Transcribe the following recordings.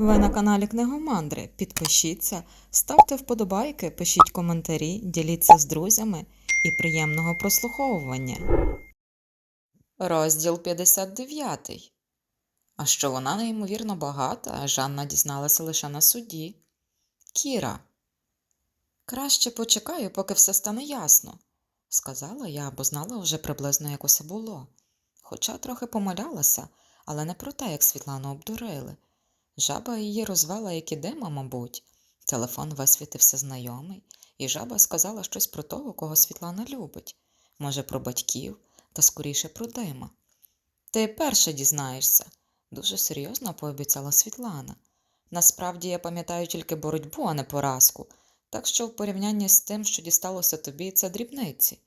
Ви на каналі Книгомандри. Підпишіться, ставте вподобайки, пишіть коментарі, діліться з друзями і приємного прослуховування. Розділ 59. А що вона неймовірно багата, Жанна дізналася лише на суді. Кіра. Краще почекаю, поки все стане ясно, сказала я, бо знала вже приблизно, як усе було. Хоча трохи помилялася, але не про те, як Світлану обдурили. Жаба її розвела, як і дима, мабуть. Телефон висвітився знайомий, і жаба сказала щось про того, кого Світлана любить. Може, про батьків, та скоріше про дима. Ти перше дізнаєшся, дуже серйозно пообіцяла Світлана. Насправді я пам'ятаю тільки боротьбу, а не поразку, так що в порівнянні з тим, що дісталося тобі, це дрібниці.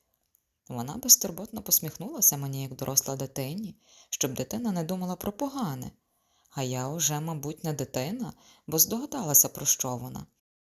Вона безтурботно посміхнулася мені, як доросла дитині, щоб дитина не думала про погане. А я уже, мабуть, не дитина, бо здогадалася, про що вона.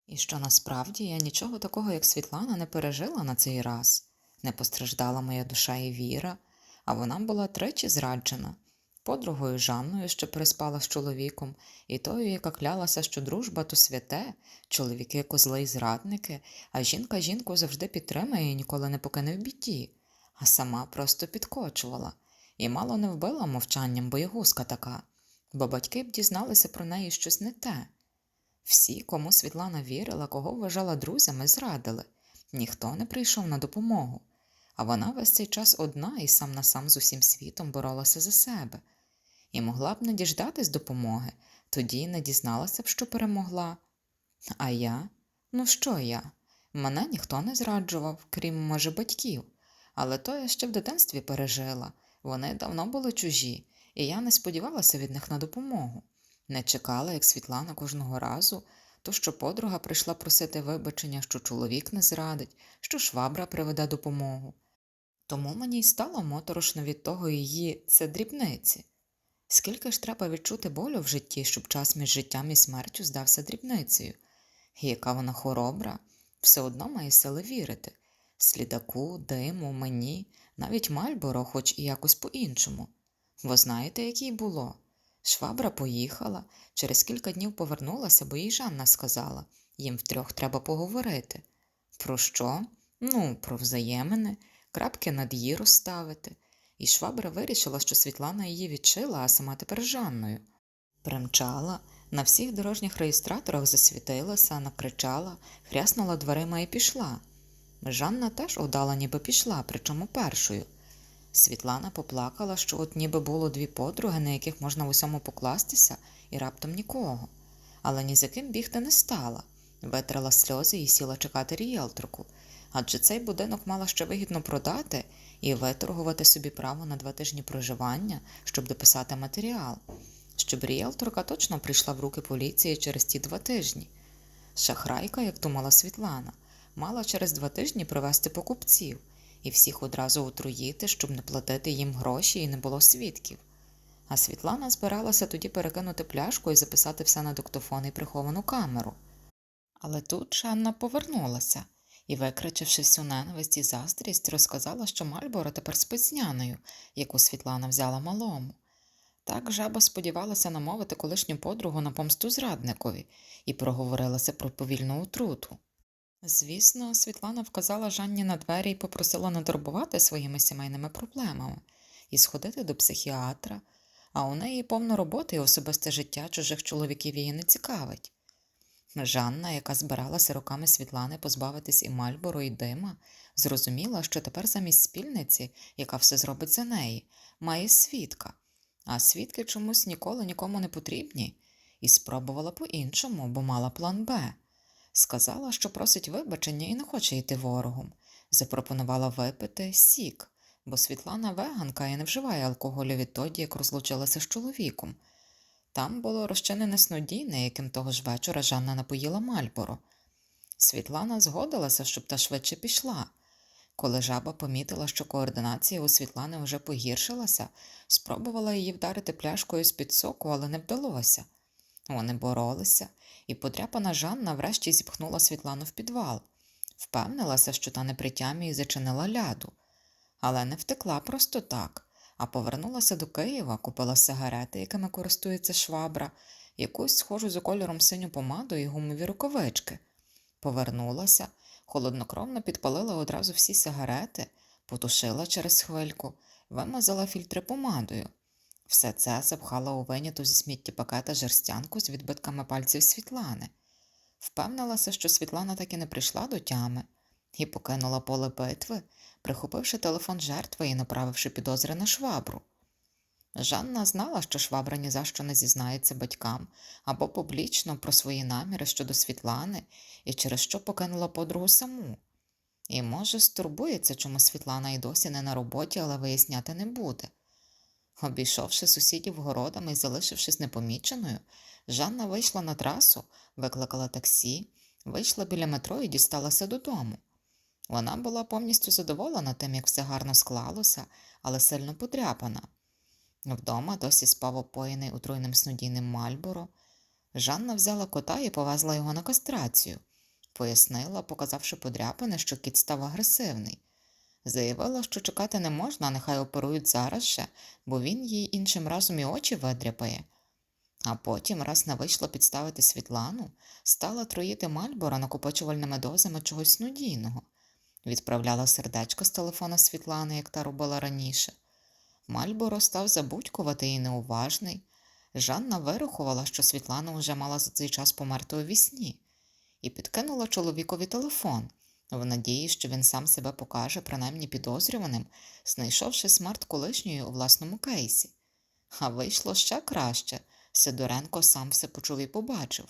І що насправді я нічого такого, як Світлана, не пережила на цей раз. Не постраждала моя душа і віра, а вона була тричі зраджена подругою Жанною, що переспала з чоловіком, і тою, яка клялася, що дружба то святе, чоловіки козли й зрадники, а жінка жінку завжди підтримає і ніколи не покине в біді, а сама просто підкочувала і мало не вбила мовчанням боєгузка така бо батьки б дізналися про неї щось не те. Всі, кому Світлана вірила, кого вважала друзями, зрадили, ніхто не прийшов на допомогу, а вона весь цей час одна і сам на сам з усім світом боролася за себе. І могла б не діждатись допомоги, тоді не дізналася б, що перемогла. А я? Ну що я? Мене ніхто не зраджував, крім, може, батьків, але то я ще в дитинстві пережила. Вони давно були чужі, і я не сподівалася від них на допомогу. Не чекала, як Світлана кожного разу, то що подруга прийшла просити вибачення, що чоловік не зрадить, що швабра приведе допомогу. Тому мені й стало моторошно від того її це дрібниці. Скільки ж треба відчути болю в житті, щоб час між життям і смертю здався дрібницею, і яка вона хоробра, все одно має сили вірити слідаку, диму, мені, навіть Мальборо, хоч і якось по-іншому. Ви знаєте, як було? Швабра поїхала, через кілька днів повернулася, бо їй Жанна сказала їм втрьох треба поговорити. Про що? Ну, про взаємини, крапки над її розставити. І швабра вирішила, що Світлана її відчила, а сама тепер Жанною. Примчала, на всіх дорожніх реєстраторах засвітилася, накричала, хряснула дверима і пішла. Жанна теж удала, ніби пішла, причому першою. Світлана поплакала, що от ніби було дві подруги, на яких можна в усьому покластися, і раптом нікого. Але ні за ким бігти не стала, витрила сльози і сіла чекати рієлторку, адже цей будинок мала ще вигідно продати і виторгувати собі право на два тижні проживання, щоб дописати матеріал, щоб рієлторка точно прийшла в руки поліції через ті два тижні. Шахрайка, як думала Світлана, мала через два тижні привезти покупців і всіх одразу отруїти, щоб не платити їм гроші і не було свідків. А Світлана збиралася тоді перекинути пляшку і записати все на доктофон і приховану камеру. Але тут Жанна повернулася і, викричавши всю ненависть і заздрість, розказала, що Мальборо тепер спецняною, яку Світлана взяла малому. Так жаба сподівалася намовити колишню подругу на помсту зрадникові і проговорилася про повільну отруту. Звісно, Світлана вказала Жанні на двері і попросила не турбувати своїми сімейними проблемами і сходити до психіатра, а у неї повно роботи і особисте життя чужих чоловіків її не цікавить. Жанна, яка збиралася роками Світлани позбавитись і Мальборо, і дима, зрозуміла, що тепер замість спільниці, яка все зробить за неї, має свідка, а свідки чомусь ніколи нікому не потрібні, і спробувала по-іншому, бо мала план Б. Сказала, що просить вибачення і не хоче йти ворогом. Запропонувала випити сік, бо Світлана веганка і не вживає алкоголю відтоді, як розлучилася з чоловіком. Там було розчинене снодійне, яким того ж вечора Жанна напоїла Мальборо. Світлана згодилася, щоб та швидше пішла. Коли жаба помітила, що координація у Світлани вже погіршилася, спробувала її вдарити пляшкою з-під соку, але не вдалося. Вони боролися, і подряпана Жанна врешті зіпхнула Світлану в підвал, впевнилася, що та не при тямі і зачинила ляду, але не втекла просто так, а повернулася до Києва, купила сигарети, якими користується швабра, якусь схожу за кольором синю помаду і гумові рукавички. Повернулася, холоднокровно підпалила одразу всі сигарети, потушила через хвильку, вимазала фільтри помадою. Все це запхала у виняту зі сміттєпакета жерстянку з відбитками пальців Світлани. Впевнилася, що Світлана так і не прийшла до тями, і покинула поле битви, прихопивши телефон жертви і направивши підозри на швабру. Жанна знала, що швабра ні за що не зізнається батькам або публічно про свої наміри щодо Світлани і через що покинула подругу саму. І, може, стурбується, чому Світлана й досі не на роботі, але виясняти не буде. Обійшовши сусідів городами і залишившись непоміченою, Жанна вийшла на трасу, викликала таксі, вийшла біля метро і дісталася додому. Вона була повністю задоволена тим, як все гарно склалося, але сильно подряпана. Вдома досі спав опоєний отруйним снодійним Мальборо. Жанна взяла кота і повезла його на кастрацію. Пояснила, показавши подряпини, що кіт став агресивний. Заявила, що чекати не можна, нехай оперують зараз же, бо він їй іншим разом і очі видряпає. А потім, раз не вийшло підставити Світлану, стала троїти Мальбора накопичувальними дозами чогось снудійного. Відправляла сердечко з телефона Світлани, як та робила раніше. Мальборо став забудькувати і неуважний. Жанна вирахувала, що Світлана вже мала за цей час померти у вісні, і підкинула чоловікові телефон, в надії, що він сам себе покаже принаймні підозрюваним, знайшовши смарт колишньої у власному кейсі. А вийшло ще краще. Сидоренко сам все почув і побачив.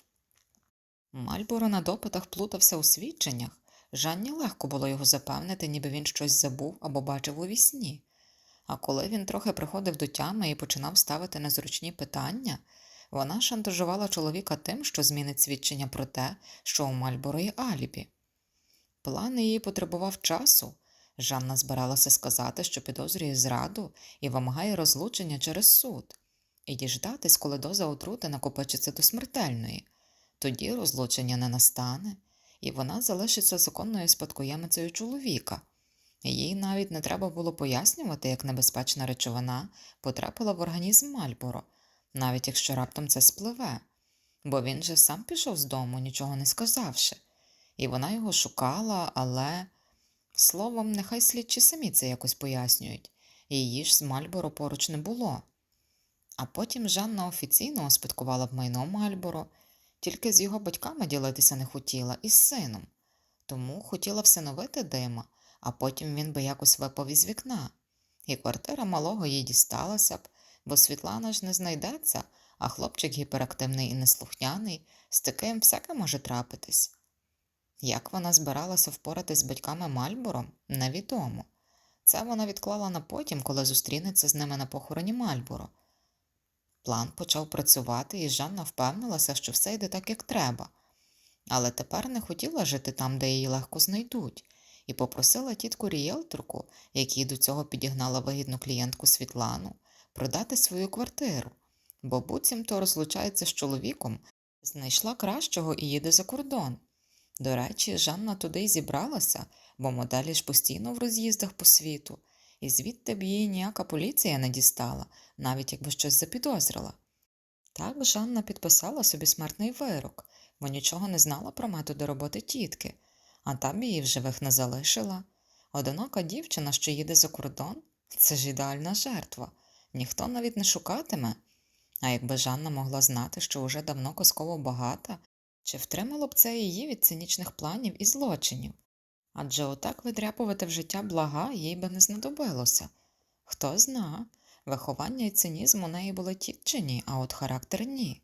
Мальборо на допитах плутався у свідченнях. Жанні легко було його запевнити, ніби він щось забув або бачив у вісні. А коли він трохи приходив до тями і починав ставити незручні питання, вона шантажувала чоловіка тим, що змінить свідчення про те, що у Мальборо є алібі. План її потребував часу. Жанна збиралася сказати, що підозрює зраду і вимагає розлучення через суд, і діждатись, коли доза отрути накопичиться до смертельної. Тоді розлучення не настане, і вона залишиться законною спадкоємицею чоловіка. Їй навіть не треба було пояснювати, як небезпечна речовина потрапила в організм Мальборо, навіть якщо раптом це спливе, бо він же сам пішов з дому, нічого не сказавши, і вона його шукала, але. Словом, нехай слідчі самі це якось пояснюють, її ж з Мальборо поруч не було. А потім Жанна офіційно успадкувала б майно Мальборо, тільки з його батьками ділитися не хотіла і з сином, тому хотіла всиновити дима, а потім він би якось випав із вікна, і квартира малого їй дісталася б, бо Світлана ж не знайдеться, а хлопчик гіперактивний і неслухняний, з таким всяке може трапитись. Як вона збиралася впоратись з батьками Мальборо, невідомо. Це вона відклала на потім, коли зустрінеться з ними на похороні Мальборо. План почав працювати, і Жанна впевнилася, що все йде так, як треба, але тепер не хотіла жити там, де її легко знайдуть, і попросила тітку рієлторку, якій до цього підігнала вигідну клієнтку Світлану, продати свою квартиру, бо буцімто розлучається з чоловіком, знайшла кращого і їде за кордон. До речі, Жанна туди й зібралася, бо моделі ж постійно в роз'їздах по світу, і звідти б її ніяка поліція не дістала, навіть якби щось запідозрила. Так Жанна підписала собі смертний вирок, бо нічого не знала про методи роботи тітки, а там її в живих не залишила. Одинока дівчина, що їде за кордон, це ж ідеальна жертва, ніхто навіть не шукатиме. А якби Жанна могла знати, що уже давно косково багата, чи втримало б це її від цинічних планів і злочинів? Адже отак видряпувати в життя блага їй би не знадобилося. Хто зна, виховання і цинізм у неї були тітчині, а от характер ні.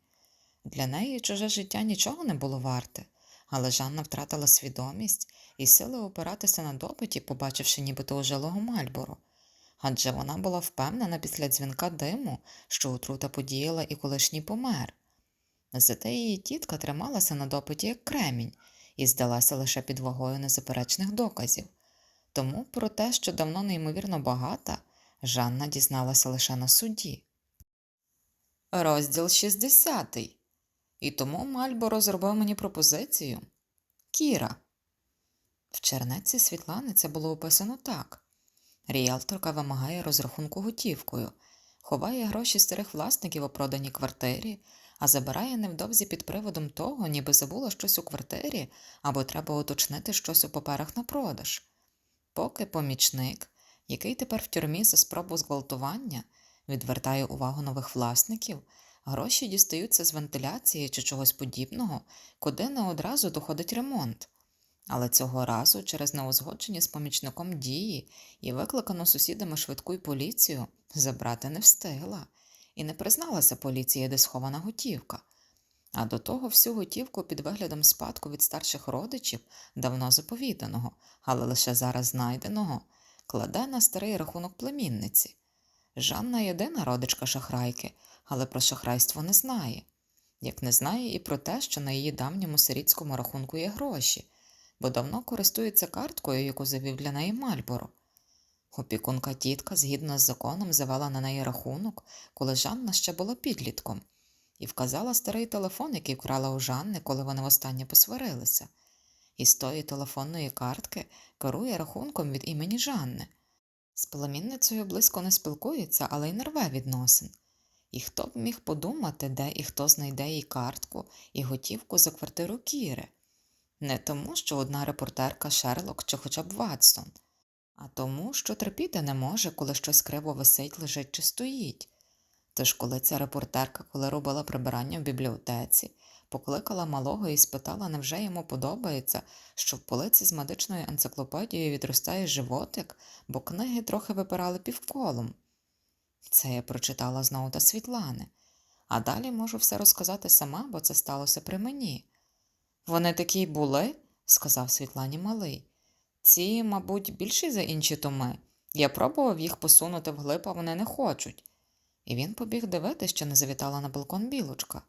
Для неї чуже життя нічого не було варте, але Жанна втратила свідомість і сили опиратися на допиті, побачивши нібито ожилого Мальбору. Адже вона була впевнена після дзвінка диму, що отрута подіяла і колишній помер. Зате її тітка трималася на допиті як кремінь і здалася лише під вагою незаперечних доказів. Тому про те, що давно неймовірно багата, Жанна дізналася лише на суді. Розділ 60. І тому Мальборо зробив мені пропозицію. Кіра. В чернеці Світлани це було описано так. Ріелторка вимагає розрахунку готівкою, ховає гроші старих власників у проданій квартирі, а забирає невдовзі під приводом того, ніби забула щось у квартирі або треба уточнити щось у паперах на продаж. Поки помічник, який тепер в тюрмі за спробу зґвалтування, відвертає увагу нових власників, гроші дістаються з вентиляції чи чогось подібного, куди не одразу доходить ремонт. Але цього разу через неузгодження з помічником дії і викликану сусідами швидку й поліцію забрати не встигла і не призналася поліції, де схована готівка. А до того всю готівку під виглядом спадку від старших родичів, давно заповіданого, але лише зараз знайденого, кладе на старий рахунок племінниці. Жанна єдина родичка шахрайки, але про шахрайство не знає. Як не знає і про те, що на її давньому сирітському рахунку є гроші, бо давно користується карткою, яку завів для неї Мальборо. Опікунка тітка, згідно з законом, завела на неї рахунок, коли Жанна ще була підлітком, і вказала старий телефон, який вкрала у Жанни, коли вони востаннє посварилися. І з тої телефонної картки керує рахунком від імені Жанни. З племінницею близько не спілкується, але й не рве відносин. І хто б міг подумати, де і хто знайде їй картку і готівку за квартиру Кіри? Не тому, що одна репортерка Шерлок чи хоча б Ватсон, а тому, що терпіти не може, коли щось криво висить, лежить чи стоїть. Тож, коли ця репортерка, коли робила прибирання в бібліотеці, покликала малого і спитала, невже йому подобається, що в полиці з медичною енциклопедією відростає животик, бо книги трохи випирали півколом. Це я прочитала з ноута Світлани, а далі можу все розказати сама, бо це сталося при мені. Вони такі й були, сказав Світлані малий. Ці, мабуть, більші за інші томи. Я пробував їх посунути вглиб, а вони не хочуть. І він побіг дивитися, що не завітала на балкон білочка.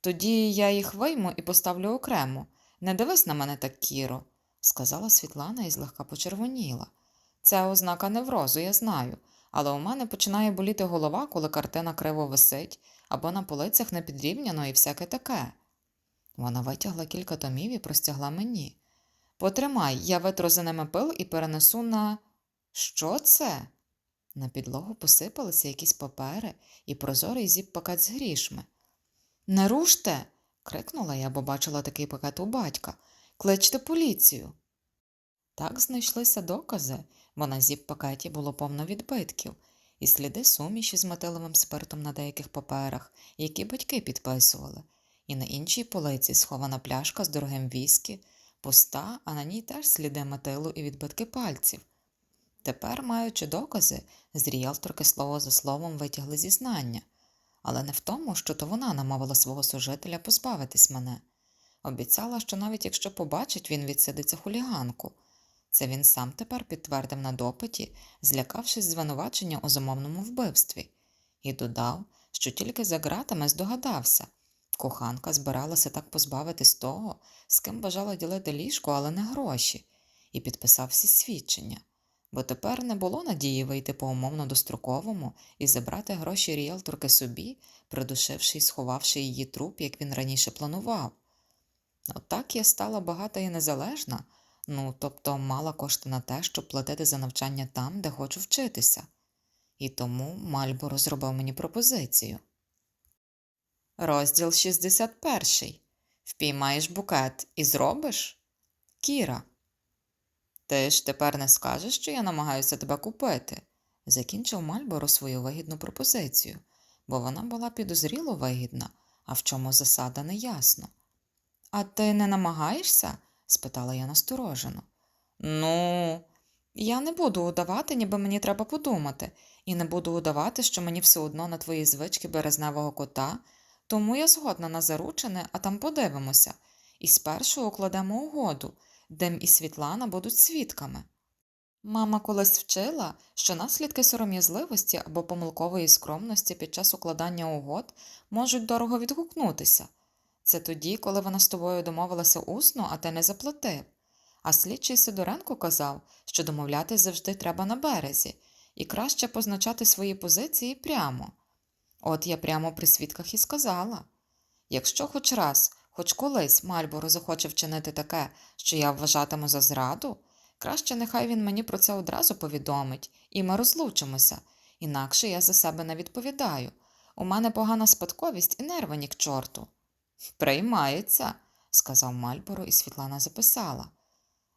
Тоді я їх вийму і поставлю окремо. Не дивись на мене так, Кіро, сказала Світлана і злегка почервоніла. Це ознака неврозу, я знаю, але у мене починає боліти голова, коли картина криво висить, або на полицях не підрівняно і всяке таке. Вона витягла кілька томів і простягла мені. Потримай, я витру за ними пил і перенесу на. Що це? На підлогу посипалися якісь папери і прозорий зіп-пакет з грішми. Не руште. крикнула я, бо бачила такий пакет у батька. Кличте поліцію. Так знайшлися докази, бо на зіп-пакеті було повно відбитків, і сліди суміші з метиловим спиртом на деяких паперах, які батьки підписували, і на іншій полиці схована пляшка з дорогим віскі, пуста, а на ній теж сліди метилу і відбитки пальців. Тепер, маючи докази, з ріелторки слово за словом витягли зізнання, але не в тому, що то вона намовила свого служителя позбавитись мене. Обіцяла, що навіть якщо побачить, він відсидиться хуліганку. Це він сам тепер підтвердив на допиті, злякавшись звинувачення у замовному вбивстві, і додав, що тільки за ґратами здогадався. Коханка збиралася так позбавитись того, з ким бажала ділити ліжко, але не гроші, і підписав всі свідчення, бо тепер не було надії вийти по умовно достроковому і забрати гроші ріелторки собі, придушивши і сховавши її труп, як він раніше планував. Отак я стала багата і незалежна, ну тобто мала кошти на те, щоб платити за навчання там, де хочу вчитися. І тому Мальборо зробив мені пропозицію. Розділ 61. Впіймаєш букет і зробиш? Кіра. Ти ж тепер не скажеш, що я намагаюся тебе купити, закінчив Мальборо свою вигідну пропозицію, бо вона була підозріло вигідна, а в чому засада не ясно. А ти не намагаєшся? спитала я насторожено. Ну, я не буду удавати, ніби мені треба подумати, і не буду удавати, що мені все одно на твої звички березневого кота, тому я згодна на заручене, а там подивимося, і спершу укладемо угоду, Дем і Світлана будуть свідками. Мама колись вчила, що наслідки сором'язливості або помилкової скромності під час укладання угод можуть дорого відгукнутися. Це тоді, коли вона з тобою домовилася усно, а ти не заплатив. А слідчий Сидоренко казав, що домовлятись завжди треба на березі, і краще позначати свої позиції прямо. От я прямо при свідках і сказала якщо хоч раз, хоч колись Мальборо захоче вчинити таке, що я вважатиму за зраду, краще нехай він мені про це одразу повідомить, і ми розлучимося, інакше я за себе не відповідаю. У мене погана спадковість і нерви ні к чорту. Приймається, сказав Мальборо, і Світлана записала.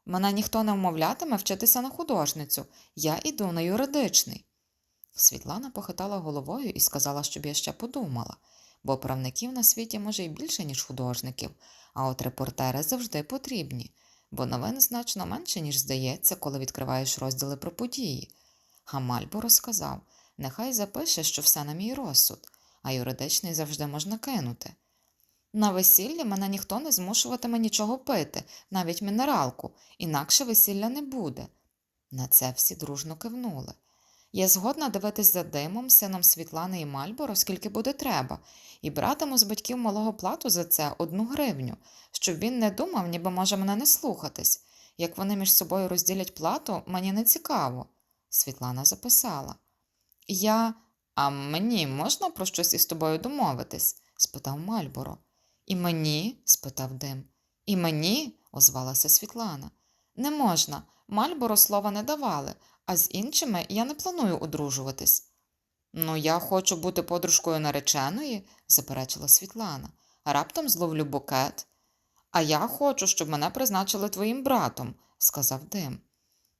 Мене ніхто не вмовлятиме вчитися на художницю. Я іду на юридичний. Світлана похитала головою і сказала, щоб я ще подумала, бо правників на світі може й більше, ніж художників, а от репортери завжди потрібні, бо новин значно менше, ніж здається, коли відкриваєш розділи про події. А Мальборо сказав, нехай запише, що все на мій розсуд, а юридичний завжди можна кинути. На весіллі мене ніхто не змушуватиме нічого пити, навіть мінералку, інакше весілля не буде. На це всі дружно кивнули. Я згодна дивитись за димом, сином Світлани і Мальборо, скільки буде треба, і братиму з батьків малого плату за це одну гривню, щоб він не думав, ніби може мене не слухатись. Як вони між собою розділять плату, мені не цікаво. Світлана записала. Я. А мені можна про щось із тобою домовитись? спитав Мальборо. І мені? спитав Дим. І мені? озвалася Світлана. Не можна. Мальборо слова не давали, а з іншими я не планую одружуватись. Ну, я хочу бути подружкою нареченої, заперечила Світлана. Раптом зловлю букет. А я хочу, щоб мене призначили твоїм братом, сказав Дим.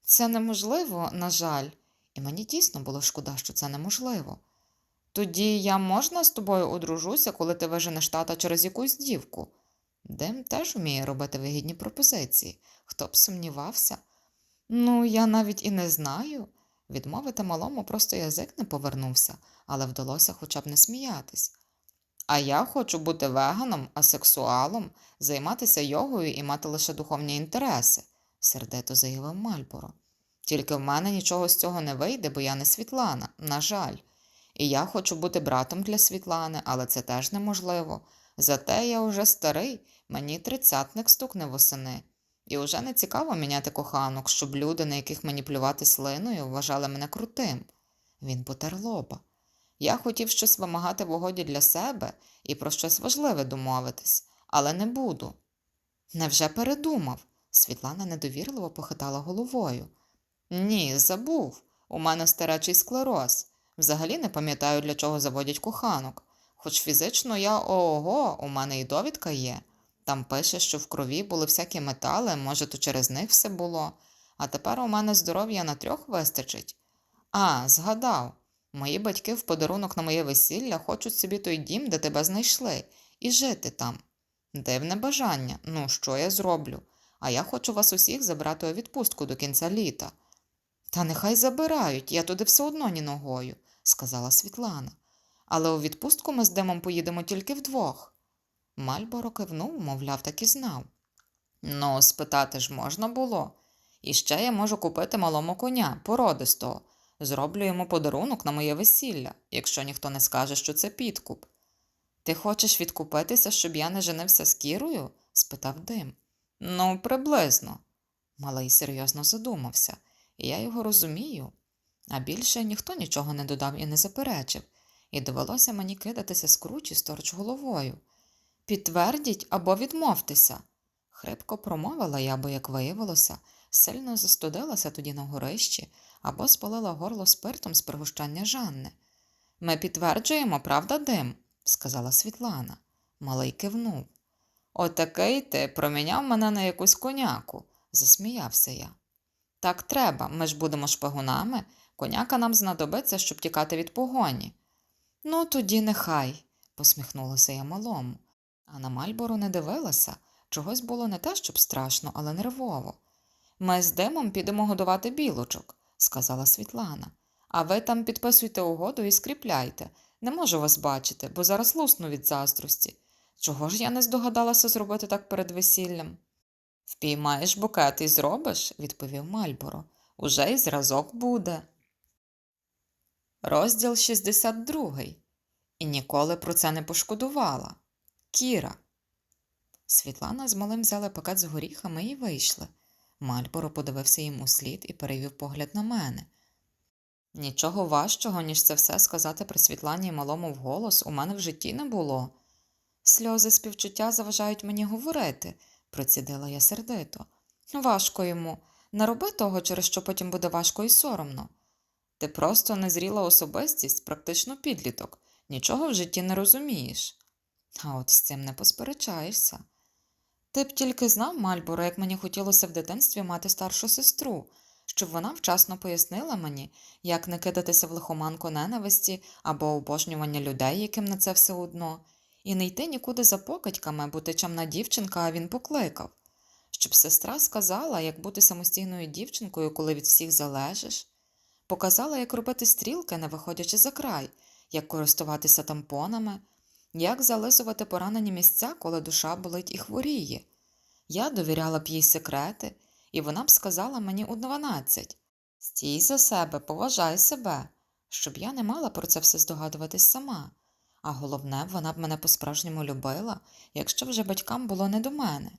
Це неможливо, на жаль, і мені дійсно було шкода, що це неможливо. Тоді я можна з тобою одружуся, коли ти виженеш тата через якусь дівку. Дим теж вміє робити вигідні пропозиції. Хто б сумнівався? Ну, я навіть і не знаю. Відмовити малому просто язик не повернувся, але вдалося хоча б не сміятись. А я хочу бути веганом, асексуалом, займатися йогою і мати лише духовні інтереси, сердито заявив Мальборо. Тільки в мене нічого з цього не вийде, бо я не Світлана, на жаль. І я хочу бути братом для Світлани, але це теж неможливо. Зате я уже старий, мені тридцятник стукне восени. І уже не цікаво міняти коханок, щоб люди, на яких мені плювати слиною, вважали мене крутим. Він потер лоба. Я хотів щось вимагати в угоді для себе і про щось важливе домовитись, але не буду. Невже передумав? Світлана недовірливо похитала головою. Ні, забув. У мене старечий склероз. Взагалі не пам'ятаю, для чого заводять коханок. Хоч фізично я ого, у мене і довідка є. Там пише, що в крові були всякі метали, може, то через них все було. А тепер у мене здоров'я на трьох вистачить. А, згадав. Мої батьки в подарунок на моє весілля хочуть собі той дім, де тебе знайшли, і жити там. Дивне бажання, ну що я зроблю? А я хочу вас усіх забрати у відпустку до кінця літа. Та нехай забирають, я туди все одно ні ногою, сказала Світлана. Але у відпустку ми з Димом поїдемо тільки вдвох. Мальборо кивнув, мовляв, так і знав. Ну, спитати ж можна було. І ще я можу купити малому коня, породистого. Зроблю йому подарунок на моє весілля, якщо ніхто не скаже, що це підкуп. Ти хочеш відкупитися, щоб я не женився з Кірою? спитав Дим. Ну, приблизно. Малий серйозно задумався, і я його розумію. А більше ніхто нічого не додав і не заперечив, і довелося мені кидатися з кручі сторч головою. Підтвердіть або відмовтеся. Хрипко промовила я, бо, як виявилося, сильно застудилася тоді на горищі або спалила горло спиртом з пригощання Жанни. Ми підтверджуємо, правда, дим, сказала Світлана. Малий кивнув. Отакий ти проміняв мене на якусь коняку, засміявся я. Так треба, ми ж будемо шпигунами, коняка нам знадобиться, щоб тікати від погоні. Ну, тоді нехай, посміхнулася я малому. А на Мальбору не дивилася, чогось було не те, щоб страшно, але нервово. Ми з Димом підемо годувати білочок, сказала Світлана. А ви там підписуйте угоду і скріпляйте. Не можу вас бачити, бо зараз лусну від заздрості. Чого ж я не здогадалася зробити так перед весіллям? Впіймаєш букет і зробиш, відповів Мальборо. Уже й зразок буде. Розділ 62. І ніколи про це не пошкодувала. Кіра. Світлана з малим взяли пакет з горіхами і вийшли. Мальборо подивився їм у слід і перевів погляд на мене. Нічого важчого, ніж це все сказати при Світлані і малому вголос, у мене в житті не було. Сльози співчуття заважають мені говорити, процідила я сердито. Важко йому. Не роби того, через що потім буде важко і соромно. Ти просто незріла особистість, практично підліток. нічого в житті не розумієш. А от з цим не посперечаєшся. Ти б тільки знав, Мальборо, як мені хотілося в дитинстві мати старшу сестру, щоб вона вчасно пояснила мені, як не кидатися в лихоманку ненависті або обожнювання людей, яким на це все одно, і не йти нікуди за покидьками, бо ти дівчинка, а він покликав. Щоб сестра сказала, як бути самостійною дівчинкою, коли від всіх залежиш, показала, як робити стрілки, не виходячи за край, як користуватися тампонами, як зализувати поранені місця, коли душа болить і хворіє. Я довіряла б їй секрети, і вона б сказала мені у дванадцять Стій за себе, поважай себе, щоб я не мала про це все здогадуватись сама. А головне, вона б мене по-справжньому любила, якщо вже батькам було не до мене.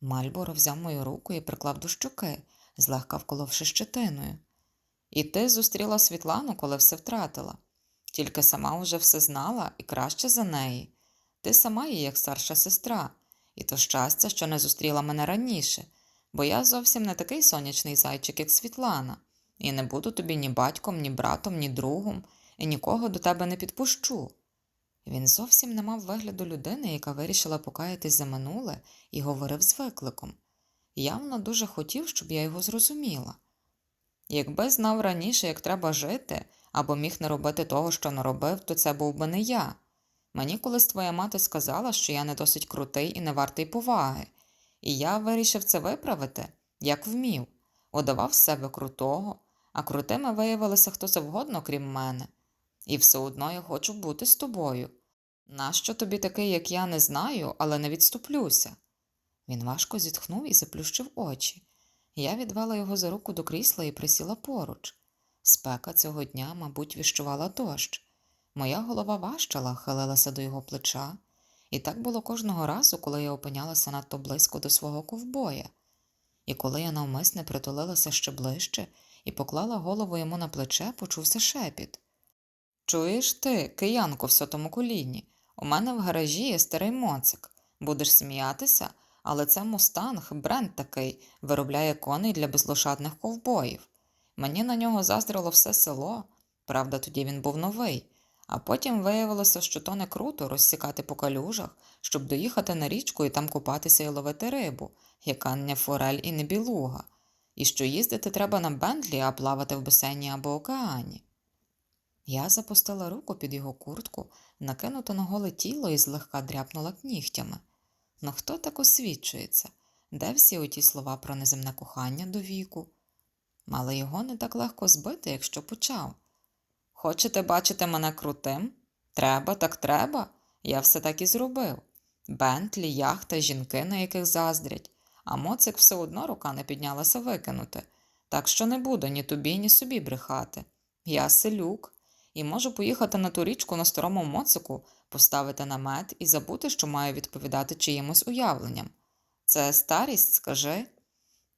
Мальборо взяв мою руку і приклав до щоки, злегка вколовши щетиною. І ти зустріла Світлану, коли все втратила. Тільки сама уже все знала і краще за неї. Ти сама її як старша сестра, і то щастя, що не зустріла мене раніше, бо я зовсім не такий сонячний зайчик, як Світлана, і не буду тобі ні батьком, ні братом, ні другом, і нікого до тебе не підпущу. Він зовсім не мав вигляду людини, яка вирішила покаятись за минуле і говорив з викликом. Явно дуже хотів, щоб я його зрозуміла. Якби знав раніше, як треба жити, або міг не робити того, що наробив, то це був би не я. Мені колись твоя мати сказала, що я не досить крутий і не вартий поваги, і я вирішив це виправити, як вмів, удавав з себе крутого, а крутими виявилося хто завгодно, крім мене. І все одно я хочу бути з тобою. Нащо тобі такий, як я, не знаю, але не відступлюся. Він важко зітхнув і заплющив очі. Я відвела його за руку до крісла і присіла поруч. Спека цього дня, мабуть, віщувала дощ. Моя голова важчала, хилилася до його плеча, і так було кожного разу, коли я опинялася надто близько до свого ковбоя. І коли я навмисне притулилася ще ближче і поклала голову йому на плече, почувся шепіт. Чуєш ти, киянко в сотому коліні, у мене в гаражі є старий моцик. Будеш сміятися, але це мустанг, бренд такий, виробляє коней для безлошадних ковбоїв. Мені на нього заздрило все село, правда, тоді він був новий, а потім виявилося, що то не круто розсікати по калюжах, щоб доїхати на річку і там купатися і ловити рибу, яка не форель і не білуга, і що їздити треба на бендлі, а плавати в басейні або океані. Я запустила руку під його куртку, накинуто на голе тіло і злегка дряпнула кнігтями. Ну хто так освічується? Де всі оті слова про неземне кохання до віку? Але його не так легко збити, якщо почав. Хочете бачити мене крутим? Треба, так треба. Я все так і зробив. Бентлі, яхта, жінки, на яких заздрять, а моцик все одно рука не піднялася викинути, так що не буду ні тобі, ні собі брехати. Я селюк, і можу поїхати на ту річку на старому моцику, поставити намет і забути, що маю відповідати чиїмось уявленням. Це старість, скажи?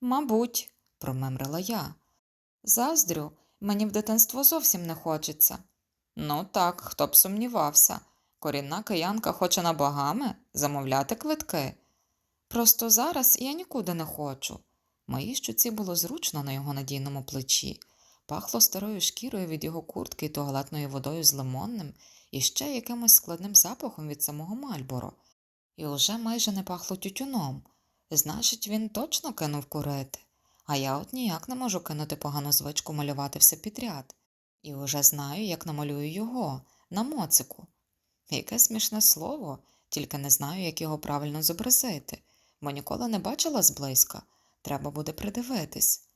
Мабуть, промемрила я. Заздрю, мені в дитинство зовсім не хочеться. Ну так, хто б сумнівався. Корінна киянка хоче на багами замовляти квитки. Просто зараз я нікуди не хочу. Моїй щуці було зручно на його надійному плечі, пахло старою шкірою від його куртки і туалетною водою з лимонним і ще якимось складним запахом від самого Мальборо, і уже майже не пахло тютюном. Значить, він точно кинув курити, а я от ніяк не можу кинути погану звичку малювати все підряд, і уже знаю, як намалюю його на моцику. Яке смішне слово, тільки не знаю, як його правильно зобразити, бо ніколи не бачила зблизька, треба буде придивитись.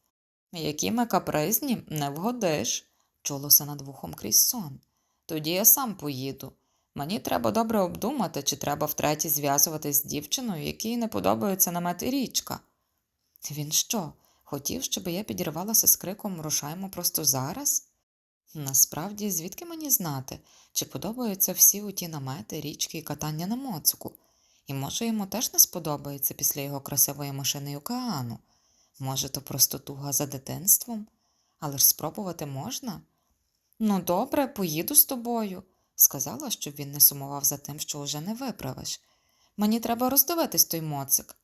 Які ми капризні, не вгодиш, чулося над вухом крізь сон. Тоді я сам поїду. Мені треба добре обдумати, чи треба втретє зв'язуватись з дівчиною, якій не подобається намет і річка. Він що, хотів, щоб я підірвалася з криком рушаємо просто зараз? Насправді, звідки мені знати, чи подобаються всі оті намети, річки і катання на моцику? І може йому теж не сподобається після його красивої машини океану? Може, то просто туга за дитинством? Але ж спробувати можна? Ну, добре, поїду з тобою, сказала, щоб він не сумував за тим, що уже не виправиш. Мені треба роздивитись той моцик.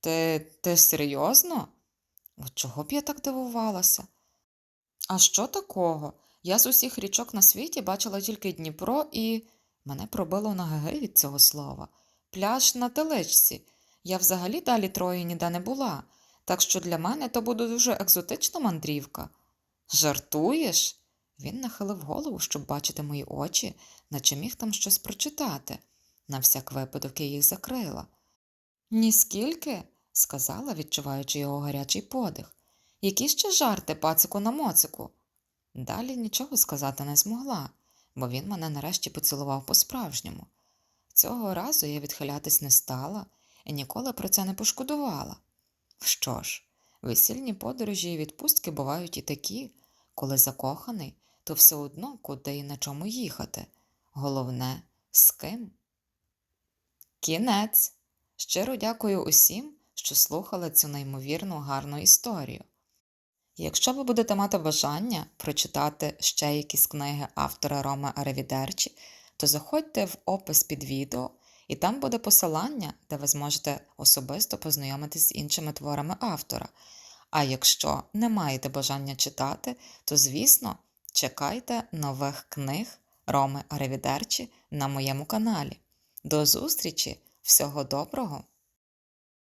Ти ти серйозно? От чого б я так дивувалася? А що такого? Я з усіх річок на світі бачила тільки Дніпро і. Мене пробило на ГГ від цього слова. Пляж на телечці. Я взагалі далі троє ніде не була, так що для мене то буде дуже екзотична мандрівка. Жартуєш? Він нахилив голову, щоб бачити мої очі, наче міг там щось прочитати. На всяк випадок я їх закрила. Ніскільки? Сказала, відчуваючи його гарячий подих. Які ще жарти, пацику на моцику? Далі нічого сказати не змогла, бо він мене нарешті поцілував по-справжньому. Цього разу я відхилятись не стала і ніколи про це не пошкодувала. Що ж, весільні подорожі і відпустки бувають і такі, коли закоханий, то все одно куди і на чому їхати. Головне, з ким. Кінець. Щиро дякую усім, що слухали цю неймовірну гарну історію. Якщо ви будете мати бажання прочитати ще якісь книги автора Роми Аревідерчі, то заходьте в опис під відео, і там буде посилання, де ви зможете особисто познайомитись з іншими творами автора. А якщо не маєте бажання читати, то, звісно, чекайте нових книг Роми Аревідерчі на моєму каналі. До зустрічі! Всього доброго!